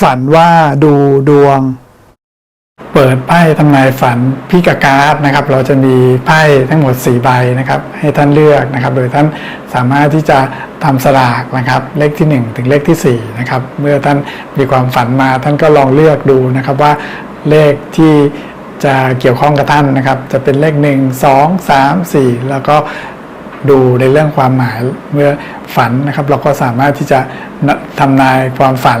ฝันว่าดูดวง เปิดไพ่ทำนายฝันพี่กบการ์ดนะครับ เราจะมีไพ่ทั้งหมด4ใบนะครับ ให้ท่านเลือกนะครับ โดยท่านสามารถที่จะทำสลากนะครับ เลขที่ 1 ถึงเลขที่4นะครับเมื่อท่านมีความฝันมาท่านก็ลองเลือกดูนะครับว่าเลขที่จะเกี่ยวข้องกับท่านนะครับ จะเป็นเลข 1 2 3 4 แล้วก็ดูในเรื่องความหมายเมื่อฝันนะครับ เราก็สามารถที่จะทำนายความฝัน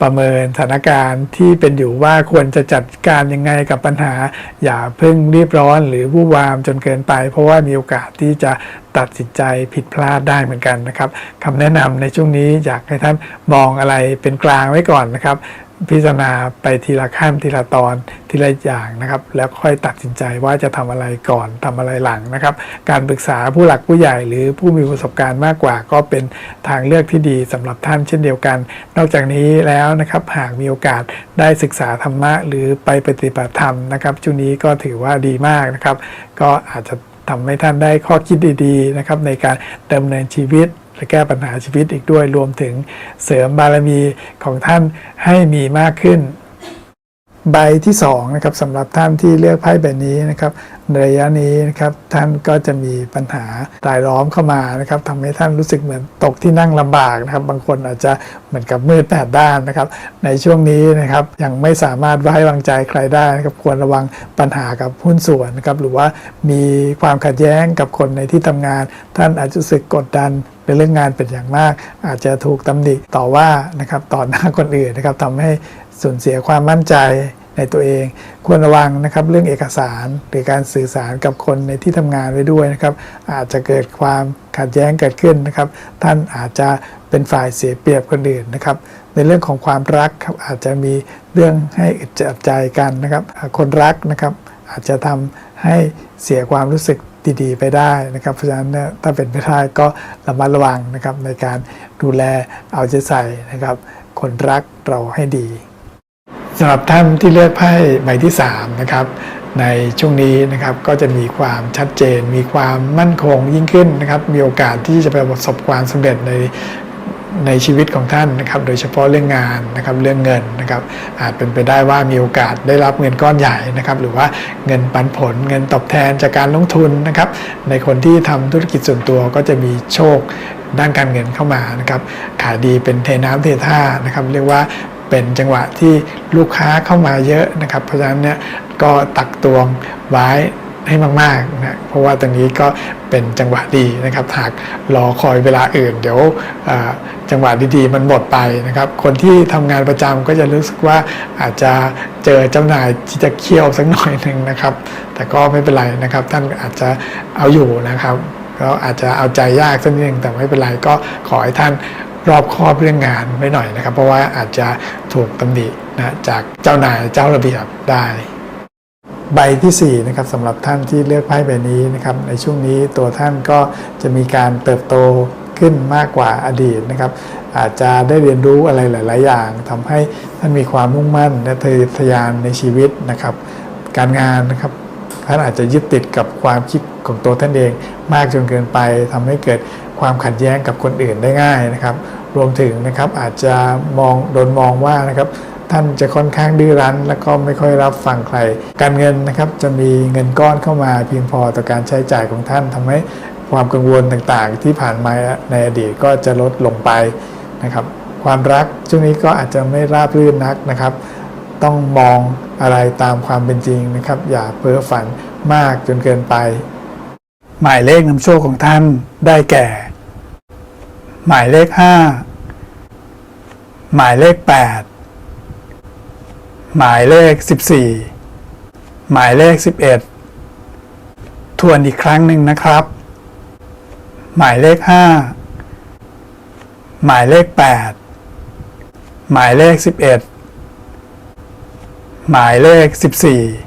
ประเมินสถานการณ์ที่เป็นอยู่ว่าควรจะจัดการยังไงกับปัญหา อย่าเพิ่งรีบร้อนหรือวู่วามจนเกินไป เพราะว่ามีโอกาสที่จะตัดสินใจผิดพลาดได้เหมือนกันนะครับคำแนะนำในช่วงนี้อยากให้ท่านมองอะไรเป็นกลางไว้ก่อนนะครับ พิจารณาไปทีละขั้นทีละตอนทีละอย่างนะครับ แล้วค่อยตัดสินใจว่าจะทำอะไรก่อนทำอะไรหลังนะครับ การปรึกษาผู้หลักผู้ใหญ่หรือผู้มีประสบการณ์มากกว่า ก็เป็นทางเลือกที่ดีสำหรับท่านเช่นเดียวกัน นอกจากนี้แล้วนะครับหากมีโอกาสได้ศึกษาธรรมะหรือไปปฏิบัติธรรมนะครับช่วงนี้ก็ถือว่าดีมากนะครับ ก็อาจจะทำให้ท่านได้ข้อคิดดีๆนะครับในการดำเนินชีวิต และแก้ปัญหาชีวิตอีกด้วยรวมถึงเสริมบารมีของท่านให้มีมากขึ้น ใบที่2นะครับสำหรับท่านที่เลือกไพ่ใบนี้นะครับในระยะนี้นะครับท่านก็จะมีปัญหารายล้อมเข้ามานะครับทำให้ท่านรู้สึกเหมือนตกที่นั่งลำบากนะครับ บางคนอาจจะเหมือนกับมืดแปดด้านนะครับ ในช่วงนี้นะครับยังไม่สามารถไว้วางใจใครได้นะครับควรระวังปัญหากับหุ้นส่วนนะครับหรือว่ามีความขัดแย้งกับคนในที่ทำงาน ท่านอาจจะรู้สึกกดดันในเรื่องงานเป็นอย่างมาก อาจจะถูกตำหนิต่อว่านะครับต่อหน้าคนอื่นนะครับทำให้ สูญเสียความมั่นใจในตัวเอง ควรระวังนะครับเรื่องเอกสารหรือการสื่อสารกับคนในที่ทำงานไว้ด้วยนะครับ อาจจะเกิดความขัดแย้งเกิดขึ้นนะครับ ท่านอาจจะเป็นฝ่ายเสียเปรียบคนอื่นนะครับ ในเรื่องของความรักครับอาจจะมีเรื่องให้อึดอัดใจกันนะครับ คนรักนะครับอาจจะทำให้เสียความรู้สึกดีๆ ไปได้นะครับ เพราะฉะนั้นถ้าเป็นไปได้ก็ระมัดระวังนะครับในการดูแลเอาใจใส่นะครับ คนรักเราให้ดี สำหรับท่านที่เลือกไพ่ใบที่3นะครับในช่วงนี้นะครับก็จะมีความชัดเจน มีความมั่นคงยิ่งขึ้นนะครับ มีโอกาสที่จะไปประสบความสำเร็จในในชีวิตของท่านนะครับ โดยเฉพาะเรื่องงานนะครับเรื่องเงินนะครับ อาจเป็นไปได้ว่ามีโอกาสได้รับเงินก้อนใหญ่นะครับ หรือว่าเงินปันผล เงินตอบแทนจากการลงทุนนะครับ ในคนที่ทำธุรกิจส่วนตัวก็จะมีโชคด้านการเงินเข้ามานะครับขายดีเป็นเทน้ำเทท่านะครับ เรียกว่า เป็นจังหวะที่ลูกค้าเข้ามาเยอะนะครับ เพราะฉะนั้นเนี่ยก็ตักตวงไว้ให้มากๆนะเพราะว่าตรงนี้ก็เป็นจังหวะดีนะครับหากรอคอยเวลาอื่น เดี๋ยวจังหวะดีๆมันหมดไปนะครับ คนที่ทำงานประจำก็จะรู้สึกว่าอาจจะเจอเจ้านายที่จะเคี่ยวสักหน่อยหนึ่งนะครับ แต่ก็ไม่เป็นไรนะครับ ท่านอาจจะเอาอยู่นะครับก็อาจจะเอาใจยากสักนิดนึงแต่ไม่เป็นไรก็ขอให้ท่าน รอบคอบเรื่องงานไว้หน่อยนะครับ เพราะว่าอาจจะถูกตำหนินะจากเจ้านายเจ้าระเบียบได้ใบที่4นะครับสำหรับท่านที่เลือกไพ่ใบนี้นะครับในช่วงนี้ตัวท่านก็จะมีการเติบโตขึ้นมากกว่าอดีตนะครับ อาจจะได้เรียนรู้อะไรหลาย ๆ อย่างทำให้ท่านมีความมุ่งมั่นและทะเยทยานในชีวิตนะครับ การงานนะครับท่านอาจจะยึดติดกับความคิดของตัวท่านเองมากจนเกินไปทำให้เกิด ความขัดแย้งกับคนอื่นได้ง่ายนะครับ รวมถึงนะครับอาจจะมองโดนมองว่านะครับท่านจะค่อนข้างดื้อรั้น และก็ไม่ค่อยรับฟังใคร การเงินนะครับจะมีเงินก้อนเข้ามาเพียงพอต่อการใช้จ่ายของท่านทำให้ความกังวลต่างๆ ที่ผ่านมาในอดีตก็จะลดลงไปนะครับ ความรักช่วงนี้ก็อาจจะไม่ราบรื่นนักนะครับ ต้องมองอะไรตามความเป็นจริงนะครับ อย่าเพ้อฝันมากจนเกินไป หมายเลขนำโชคของท่านได้แก่ หมายเลขห้าหมายเลขแปดหมายเลข 14 หมายเลข 11 ทวนอีกครั้งหนึ่งนะครับ หมายเลข 5 หมายเลข 8 หมายเลข 11 หมายเลข 14